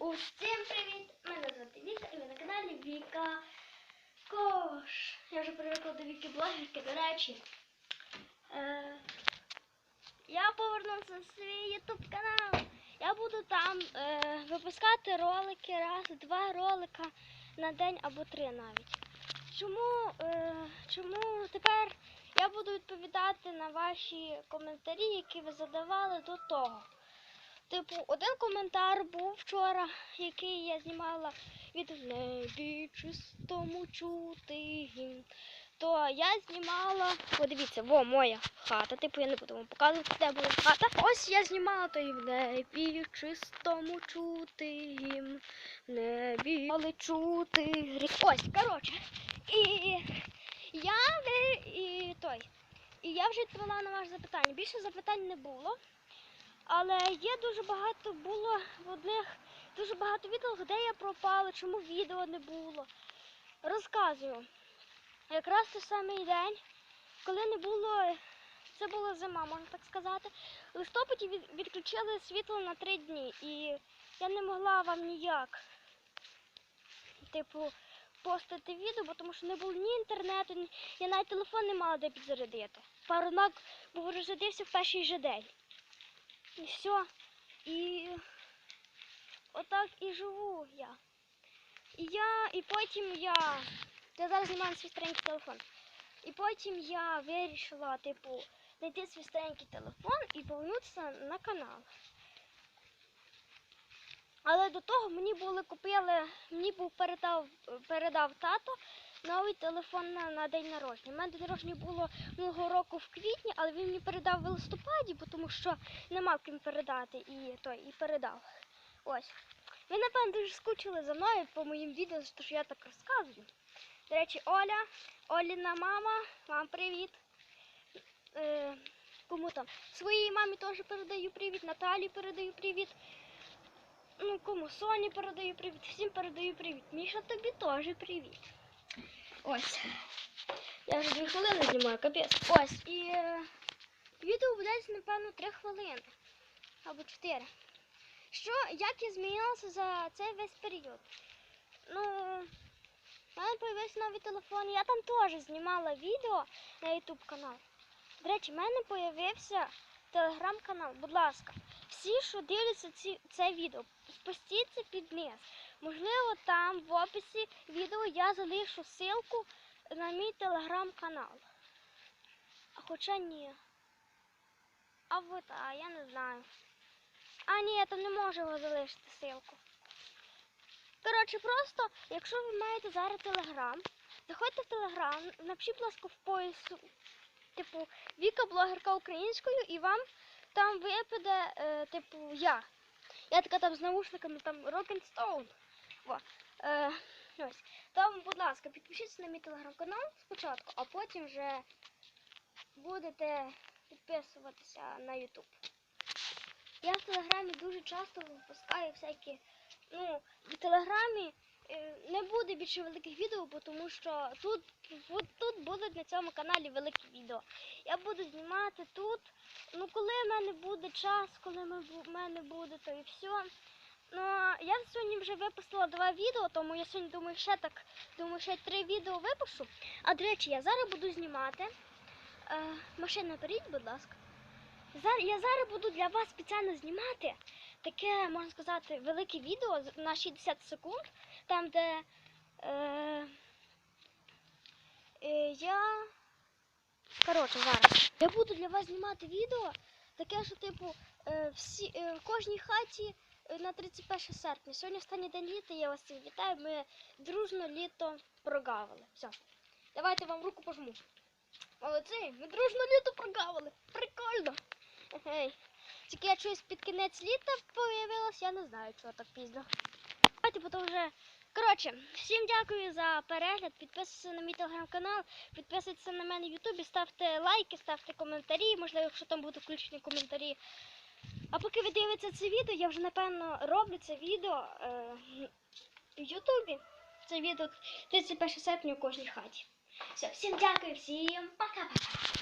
Усім привіт! Мене звати Віка і ви на каналі Віка Кош. Я вже привикла до Віки блогерки, до речі. Е, я повернувся на свій ютуб канал. Я буду там е, випускати ролики, раз, два ролика на день або три навіть. Чому, е, чому тепер я буду відповідати на ваші коментарі, які ви задавали до того? Типу, один коментар був вчора, який я знімала від в небі чистому чути гімн. То я знімала, подивіться, во моя хата. Типу я не буду вам показувати, де була хата. Ось я знімала той в небі чистому чути гімн. В небі але чути. Ось, коротше. І я і той. І я вже відповіла на ваше запитання. Більше запитань не було. Але є дуже багато було в одних дуже багато відео, де я пропала, чому відео не було. Розказую. Якраз той самий день, коли не було, це була зима, можна так сказати. В листопаді відключили світло на три дні. І я не могла вам ніяк, типу, постити відео, бо тому що не було ні інтернету, ні... я навіть телефон не мала де підзарядити. Парунок був розрядився в перший же день. І все. І отак і живу я. І я, і потім я. Я зараз знімаю свій старенький телефон. І потім я вирішила, типу, знайти свій старенький телефон і повернутися на канал. Але до того мені були купили, мені був передав, передав тато новий телефон на, на день народження. У мене день народження було минулого року в квітні, але він мені передав в листопаді, тому що не мав ким передати і той, і передав. Ось. Ви, напевно, дуже скучили за мною по моїм відео, що я так розказую. До речі, Оля, Оліна мама, вам привіт. Е, кому там? Своїй мамі теж передаю привіт, Наталі передаю привіт. Ну, кому Соні передаю привіт, всім передаю привіт. Міша, тобі теж привіт. Ось. Я вже дві хвилини знімаю, капець. Ось. І е, відео буде, напевно, три хвилини. Або чотири. Що, як я змінилася за цей весь період? Ну, в мене появився новий телефон. Я там теж знімала відео на YouTube канал. До речі, в мене появився телеграм-канал. Будь ласка, всі, що дивляться ці, це відео, спустіться під низ. Можливо, там в описі відео я залишу ссылку на мій телеграм-канал. А хоча ні. А вот, а я не знаю. А ні, я там не можу залишити ссылку. Коротше, просто, якщо ви маєте зараз телеграм, заходьте в телеграм, напишіть, будь ласка, в поиску, типу, Віка блогерка українською, і вам там випаде, е, типу, я. Я така там з наушниками, там Rock Stone. Е, ось. Там, будь ласка, підпишіться на мій телеграм-канал спочатку, а потім вже будете підписуватися на YouTube. Я в телеграмі дуже часто випускаю всякі. Ну, в телеграмі е, не буде більше великих відео, тому що тут, тут будуть на цьому каналі великі відео. Я буду знімати тут. Ну, коли в мене буде час, коли в мене буде, то і все. Ну, я сьогодні вже випустила два відео, тому я сьогодні думаю, ще так, думаю, ще три відео випущу. А до речі, я зараз буду знімати. Е, машину беріть, будь ласка. Зараз, я зараз буду для вас спеціально знімати таке, можна сказати, велике відео на 60 секунд, там, де е, е, я. Коротше, зараз. Я буду для вас знімати відео, таке, що, типу, е, всі, е, в кожній хаті на 31 серпня. Сьогодні останній день літа, я вас вітаю. Ми дружно літо прогавили. Все. Давайте вам руку пожму. Молодці, ми дружно літо прогавили. Прикольно. Ей. Тільки я щось під кінець літа появилась, я не знаю, чого так пізно. Давайте потім вже. Коротше, всім дякую за перегляд. Підписуйтесь на мій телеграм-канал, підписуйтесь на мене в Ютубі, ставте лайки, ставте коментарі, можливо, якщо там будуть включені коментарі. А поки ви дивитеся це відео, я вже напевно роблю це відео е, в Ютубі. Це відео 31 серпня у кожній хаті. Все, всім дякую, всім пока-пока.